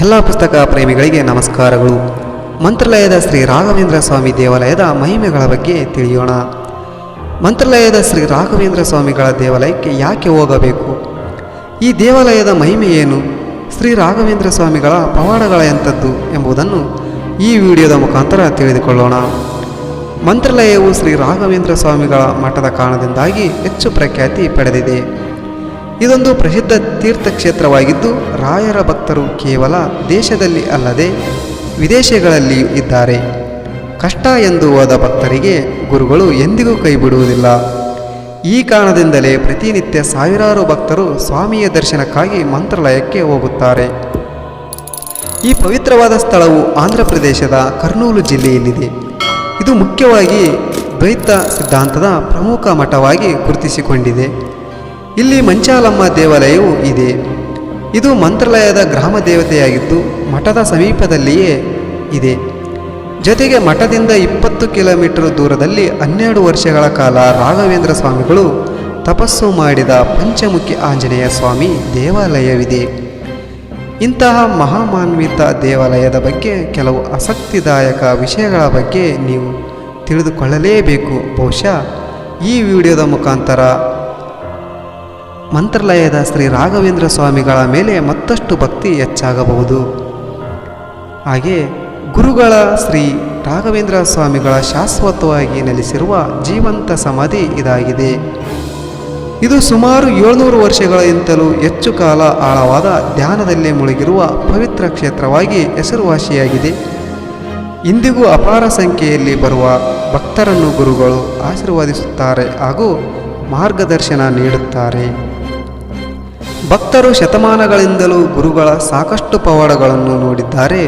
ಎಲ್ಲ ಪುಸ್ತಕ ಪ್ರೇಮಿಗಳಿಗೆ ನಮಸ್ಕಾರಗಳು. ಮಂತ್ರಾಲಯದ ಶ್ರೀ ರಾಘವೇಂದ್ರ ಸ್ವಾಮಿ ದೇವಾಲಯದ ಮಹಿಮೆಗಳ ಬಗ್ಗೆ ತಿಳಿಯೋಣ. ಮಂತ್ರಾಲಯದ ಶ್ರೀ ರಾಘವೇಂದ್ರ ಸ್ವಾಮಿಗಳ ದೇವಾಲಯಕ್ಕೆ ಯಾಕೆ ಹೋಗಬೇಕು? ಈ ದೇವಾಲಯದ ಮಹಿಮೆ ಏನು? ಶ್ರೀ ರಾಘವೇಂದ್ರ ಸ್ವಾಮಿಗಳ ಪವಾಡಗಳ ಎಂಥದ್ದು ಎಂಬುದನ್ನು ಈ ವಿಡಿಯೋದ ಮುಖಾಂತರ ತಿಳಿದುಕೊಳ್ಳೋಣ. ಮಂತ್ರಾಲಯವು ಶ್ರೀ ರಾಘವೇಂದ್ರ ಸ್ವಾಮಿಗಳ ಮಠದ ಕಾರಣದಿಂದಾಗಿ ಹೆಚ್ಚು ಪ್ರಖ್ಯಾತಿ ಪಡೆದಿದೆ. ಇದೊಂದು ಪ್ರಸಿದ್ಧ ತೀರ್ಥಕ್ಷೇತ್ರವಾಗಿದ್ದು, ರಾಯರ ಭಕ್ತರು ಕೇವಲ ದೇಶದಲ್ಲಿ ಅಲ್ಲದೆ ವಿದೇಶಗಳಲ್ಲಿಯೂ ಇದ್ದಾರೆ. ಕಷ್ಟ ಎಂದು ಹೋದ ಭಕ್ತರಿಗೆ ಗುರುಗಳು ಎಂದಿಗೂ ಕೈ ಬಿಡುವುದಿಲ್ಲ ಈ ಕಾರಣದಿಂದಲೇ ಪ್ರತಿನಿತ್ಯ ಸಾವಿರಾರು ಭಕ್ತರು ಸ್ವಾಮಿಯ ದರ್ಶನಕ್ಕಾಗಿ ಮಂತ್ರಾಲಯಕ್ಕೆ ಹೋಗುತ್ತಾರೆ. ಈ ಪವಿತ್ರವಾದ ಸ್ಥಳವು ಆಂಧ್ರ ಪ್ರದೇಶದ ಕರ್ನೂಲು ಜಿಲ್ಲೆಯಲ್ಲಿದೆ. ಇದು ಮುಖ್ಯವಾಗಿ ದ್ವೈತ ಸಿದ್ಧಾಂತದ ಪ್ರಮುಖ ಮಠವಾಗಿ ಗುರುತಿಸಿಕೊಂಡಿದೆ. ಇಲ್ಲಿ ಮಂಚಾಲಮ್ಮ ದೇವಾಲಯವು ಇದೆ. ಇದು ಮಂತ್ರಾಲಯದ ಗ್ರಾಮ ದೇವತೆಯಾಗಿದ್ದು ಮಠದ ಸಮೀಪದಲ್ಲಿಯೇ ಇದೆ. ಜೊತೆಗೆ ಮಠದಿಂದ ಇಪ್ಪತ್ತು ಕಿಲೋಮೀಟರ್ ದೂರದಲ್ಲಿ ಹನ್ನೆರಡು ವರ್ಷಗಳ ಕಾಲ ರಾಘವೇಂದ್ರ ಸ್ವಾಮಿಗಳು ತಪಸ್ಸು ಮಾಡಿದ ಪಂಚಮುಖಿ ಆಂಜನೇಯ ಸ್ವಾಮಿ ದೇವಾಲಯವಿದೆ. ಇಂತಹ ಮಹಾಮಾನ್ವಿತ ದೇವಾಲಯದ ಬಗ್ಗೆ ಕೆಲವು ಆಸಕ್ತಿದಾಯಕ ವಿಷಯಗಳ ಬಗ್ಗೆ ನೀವು ತಿಳಿದುಕೊಳ್ಳಲೇಬೇಕು. ಬಹುಶಃ ಈ ವಿಡಿಯೋದ ಮುಖಾಂತರ ಮಂತ್ರಾಲಯದ ಶ್ರೀ ರಾಘವೇಂದ್ರ ಸ್ವಾಮಿಗಳ ಮೇಲೆ ಮತ್ತಷ್ಟು ಭಕ್ತಿ ಹೆಚ್ಚಾಗಬಹುದು. ಹಾಗೆ ಗುರುಗಳ ಶ್ರೀ ರಾಘವೇಂದ್ರ ಸ್ವಾಮಿಗಳ ಶಾಶ್ವತವಾಗಿ ನೆಲೆಸಿರುವ ಜೀವಂತ ಸಮಾಧಿ ಇದಾಗಿದೆ. ಇದು ಸುಮಾರು ಏಳ್ನೂರು ವರ್ಷಗಳಿಗಿಂತಲೂ ಹೆಚ್ಚು ಕಾಲ ಆಳವಾದ ಧ್ಯಾನದಲ್ಲಿ ಮುಳುಗಿರುವ ಪವಿತ್ರ ಕ್ಷೇತ್ರವಾಗಿ ಹೆಸರುವಾಸಿಯಾಗಿದೆ. ಇಂದಿಗೂ ಅಪಾರ ಸಂಖ್ಯೆಯಲ್ಲಿ ಬರುವ ಭಕ್ತರನ್ನು ಗುರುಗಳು ಆಶೀರ್ವದಿಸುತ್ತಾರೆ ಹಾಗೂ ಮಾರ್ಗದರ್ಶನ ನೀಡುತ್ತಾರೆ. ಭಕ್ತರು ಶತಮಾನಗಳಿಂದಲೂ ಗುರುಗಳ ಸಾಕಷ್ಟು ಪವಾಡಗಳನ್ನು ನೋಡಿದ್ದಾರೆ.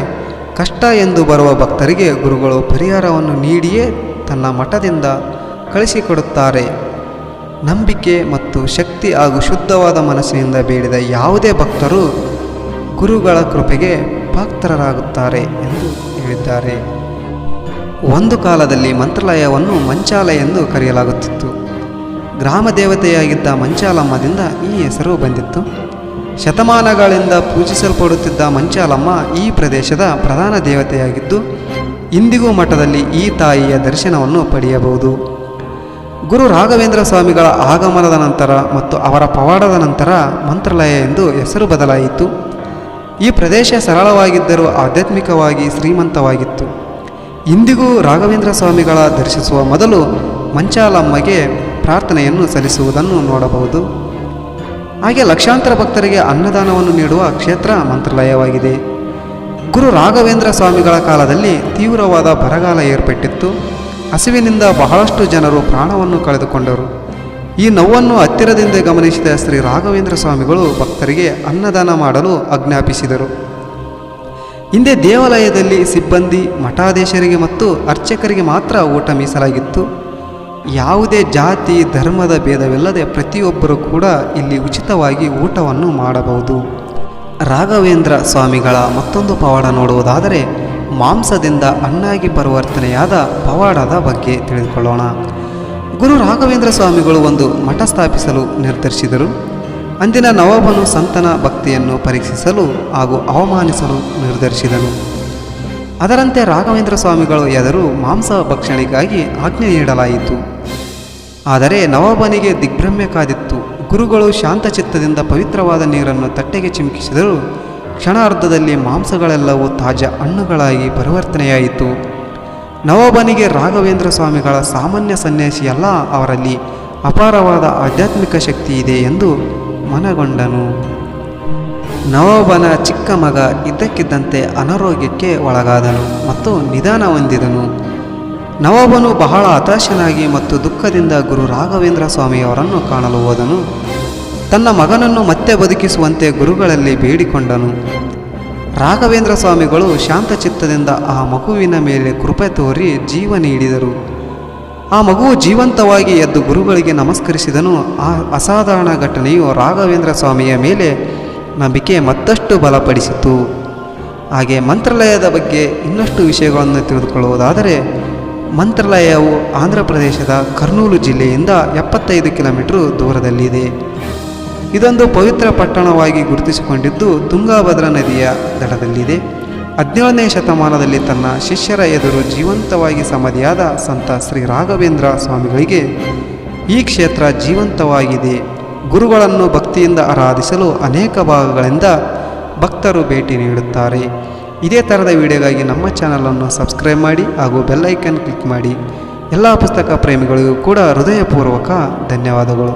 ಕಷ್ಟ ಎಂದು ಬರುವ ಭಕ್ತರಿಗೆ ಗುರುಗಳು ಪರಿಹಾರವನ್ನು ನೀಡಿಯೇ ತನ್ನ ಮಠದಿಂದ ಕಳಿಸಿಕೊಡುತ್ತಾರೆ. ನಂಬಿಕೆ ಮತ್ತು ಶಕ್ತಿ ಹಾಗೂ ಶುದ್ಧವಾದ ಮನಸ್ಸಿನಿಂದ ಬೇಡಿದ ಯಾವುದೇ ಭಕ್ತರು ಗುರುಗಳ ಕೃಪೆಗೆ ಪಾತ್ರರಾಗುತ್ತಾರೆ ಎಂದು ಹೇಳಿದ್ದಾರೆ. ಒಂದು ಕಾಲದಲ್ಲಿ ಮಂತ್ರಾಲಯವನ್ನು ಮಂಚಾಲಯ ಎಂದು ಕರೆಯಲಾಗುತ್ತಿತ್ತು. ಗ್ರಾಮ ದೇವತೆಯಾಗಿದ್ದ ಮಂಚಾಲಮ್ಮದಿಂದ ಈ ಹೆಸರು ಬಂದಿತ್ತು. ಶತಮಾನಗಳಿಂದ ಪೂಜಿಸಲ್ಪಡುತ್ತಿದ್ದ ಮಂಚಾಲಮ್ಮ ಈ ಪ್ರದೇಶದ ಪ್ರಧಾನ ದೇವತೆಯಾಗಿದ್ದು, ಇಂದಿಗೂ ಮಠದಲ್ಲಿ ಈ ತಾಯಿಯ ದರ್ಶನವನ್ನು ಪಡೆಯಬಹುದು. ಗುರು ರಾಘವೇಂದ್ರ ಸ್ವಾಮಿಗಳ ಆಗಮನದ ನಂತರ ಮತ್ತು ಅವರ ಪವಾಡದ ನಂತರ ಮಂತ್ರಾಲಯ ಎಂದು ಹೆಸರು ಬದಲಾಯಿತು. ಈ ಪ್ರದೇಶ ಸರಳವಾಗಿದ್ದರೂ ಆಧ್ಯಾತ್ಮಿಕವಾಗಿ ಶ್ರೀಮಂತವಾಗಿತ್ತು. ಇಂದಿಗೂ ರಾಘವೇಂದ್ರ ಸ್ವಾಮಿಗಳ ದರ್ಶಿಸುವ ಮೊದಲು ಮಂಚಾಲಮ್ಮಗೆ ಪ್ರಾರ್ಥನೆಯನ್ನು ಸಲ್ಲಿಸುವುದನ್ನು ನೋಡಬಹುದು. ಹಾಗೆ ಲಕ್ಷಾಂತರ ಭಕ್ತರಿಗೆ ಅನ್ನದಾನವನ್ನು ನೀಡುವ ಕ್ಷೇತ್ರ ಮಂತ್ರಾಲಯವಾಗಿದೆ. ಗುರು ರಾಘವೇಂದ್ರ ಸ್ವಾಮಿಗಳ ಕಾಲದಲ್ಲಿ ತೀವ್ರವಾದ ಬರಗಾಲ ಏರ್ಪಟ್ಟಿತ್ತು. ಹಸಿವಿನಿಂದ ಬಹಳಷ್ಟು ಜನರು ಪ್ರಾಣವನ್ನು ಕಳೆದುಕೊಂಡರು. ಈ ನೋವನ್ನು ಹತ್ತಿರದಿಂದ ಗಮನಿಸಿದ ಶ್ರೀ ರಾಘವೇಂದ್ರ ಸ್ವಾಮಿಗಳು ಭಕ್ತರಿಗೆ ಅನ್ನದಾನ ಮಾಡಲು ಆಜ್ಞಾಪಿಸಿದರು. ಹಿಂದೆ ದೇವಾಲಯದಲ್ಲಿ ಸಿಬ್ಬಂದಿ, ಮಠಾಧೀಶರಿಗೆ ಮತ್ತು ಅರ್ಚಕರಿಗೆ ಮಾತ್ರ ಊಟ ಮೀಸಲಾಗಿತ್ತು. ಯಾವುದೇ ಜಾತಿ, ಧರ್ಮದ ಭೇದವಿಲ್ಲದೆ ಪ್ರತಿಯೊಬ್ಬರೂ ಕೂಡ ಇಲ್ಲಿ ಉಚಿತವಾಗಿ ಊಟವನ್ನು ಮಾಡಬಹುದು. ರಾಘವೇಂದ್ರ ಸ್ವಾಮಿಗಳ ಮತ್ತೊಂದು ಪವಾಡ ನೋಡುವುದಾದರೆ, ಮಾಂಸದಿಂದ ಅನ್ನಾಗಿ ಪರಿವರ್ತನೆಯಾದ ಪವಾಡದ ಬಗ್ಗೆ ತಿಳಿದುಕೊಳ್ಳೋಣ. ಗುರು ರಾಘವೇಂದ್ರ ಸ್ವಾಮಿಗಳು ಒಂದು ಮಠ ಸ್ಥಾಪಿಸಲು ನಿರ್ಧರಿಸಿದರು. ಅಂದಿನ ನವಾಬನು ಸಂತನ ಭಕ್ತಿಯನ್ನು ಪರೀಕ್ಷಿಸಲು ಹಾಗೂ ಅವಮಾನಿಸಲು ನಿರ್ಧರಿಸಿದನು. ಅದರಂತೆ ರಾಘವೇಂದ್ರ ಸ್ವಾಮಿಗಳು ಎದುರು ಮಾಂಸ ಭಕ್ಷಣೆಗಾಗಿ ಆಜ್ಞೆ ನೀಡಲಾಯಿತು. ಆದರೆ ನವಾಬನಿಗೆ ದಿಗ್ಭ್ರಮೆ ಕಾದಿತ್ತು. ಗುರುಗಳು ಶಾಂತಚಿತ್ತದಿಂದ ಪವಿತ್ರವಾದ ನೀರನ್ನು ತಟ್ಟೆಗೆ ಚಿಮುಕಿಸಿದರು ಕ್ಷಣಾರ್ಧದಲ್ಲಿ ಮಾಂಸಗಳೆಲ್ಲವೂ ತಾಜಾ ಹಣ್ಣುಗಳಾಗಿ ಪರಿವರ್ತನೆಯಾಯಿತು. ನವಾಬನಿಗೆ ರಾಘವೇಂದ್ರ ಸ್ವಾಮಿಗಳ ಸಾಮಾನ್ಯ ಸನ್ಯಾಸಿಯಲ್ಲ ಅವರಲ್ಲಿ ಅಪಾರವಾದ ಆಧ್ಯಾತ್ಮಿಕ ಶಕ್ತಿ ಇದೆ ಎಂದು ಮನಗೊಂಡನು. ನವಾಬನ ಚಿಕ್ಕ ಮಗ ಇದ್ದಕ್ಕಿದ್ದಂತೆ ಅನಾರೋಗ್ಯಕ್ಕೆ ಒಳಗಾದನು ಮತ್ತು ನಿಧಾನ ಹೊಂದಿದನು. ನವಾಬನು ಬಹಳ ಹತಾಶನಾಗಿ ಮತ್ತು ದುಃಖದಿಂದ ಗುರು ರಾಘವೇಂದ್ರ ಸ್ವಾಮಿಯವರನ್ನು ಕಾಣಲು ಹೋದನು. ತನ್ನ ಮಗನನ್ನು ಮತ್ತೆ ಬದುಕಿಸುವಂತೆ ಗುರುಗಳಲ್ಲಿ ಬೇಡಿಕೊಂಡನು. ರಾಘವೇಂದ್ರ ಸ್ವಾಮಿಗಳು ಶಾಂತಚಿತ್ತದಿಂದ ಆ ಮಗುವಿನ ಮೇಲೆ ಕೃಪೆ ತೋರಿ ಜೀವ ನೀಡಿದರು. ಆ ಮಗುವು ಜೀವಂತವಾಗಿ ಎದ್ದು ಗುರುಗಳಿಗೆ ನಮಸ್ಕರಿಸಿದನು. ಆ ಅಸಾಧಾರಣ ಘಟನೆಯು ರಾಘವೇಂದ್ರ ಸ್ವಾಮಿಯ ಮೇಲೆ ನಂಬಿಕೆ ಮತ್ತಷ್ಟು ಬಲಪಡಿಸಿತು. ಹಾಗೆ ಮಂತ್ರಾಲಯದ ಬಗ್ಗೆ ಇನ್ನಷ್ಟು ವಿಷಯಗಳನ್ನು ತಿಳಿದುಕೊಳ್ಳುವುದಾದರೆ, ಮಂತ್ರಾಲಯವು ಆಂಧ್ರ ಪ್ರದೇಶದ ಕರ್ನೂಲು ಜಿಲ್ಲೆಯಿಂದ ಎಪ್ಪತ್ತೈದು ಕಿಲೋಮೀಟರ್ ದೂರದಲ್ಲಿದೆ. ಇದೊಂದು ಪವಿತ್ರ ಪಟ್ಟಣವಾಗಿ ಗುರುತಿಸಿಕೊಂಡಿದ್ದು ತುಂಗಾಭದ್ರಾ ನದಿಯ ದಡದಲ್ಲಿದೆ. ಹದಿನೇಳನೇ ಶತಮಾನದಲ್ಲಿ ತನ್ನ ಶಿಷ್ಯರ ಎದುರು ಜೀವಂತವಾಗಿ ಸಮಾಧಿಯಾದ ಸಂತ ಶ್ರೀ ರಾಘವೇಂದ್ರ ಸ್ವಾಮಿಗಳಿಗೆ ಈ ಕ್ಷೇತ್ರ ಜೀವಂತವಾಗಿದೆ. ಗುರುಗಳನ್ನು ಭಕ್ತಿಯಿಂದ ಆರಾಧಿಸಲು ಅನೇಕ ಭಾಗಗಳಿಂದ ಭಕ್ತರು ಭೇಟಿ ನೀಡುತ್ತಾರೆ. ಇದೇ ಥರದ ವಿಡಿಯೋಗಾಗಿ ನಮ್ಮ ಚಾನಲನ್ನು ಸಬ್ಸ್ಕ್ರೈಬ್ ಮಾಡಿ ಹಾಗೂ ಬೆಲ್ಲೈಕನ್ ಕ್ಲಿಕ್ ಮಾಡಿ. ಎಲ್ಲ ಪುಸ್ತಕ ಪ್ರೇಮಿಗಳಿಗೂ ಕೂಡ ಹೃದಯಪೂರ್ವಕ ಧನ್ಯವಾದಗಳು.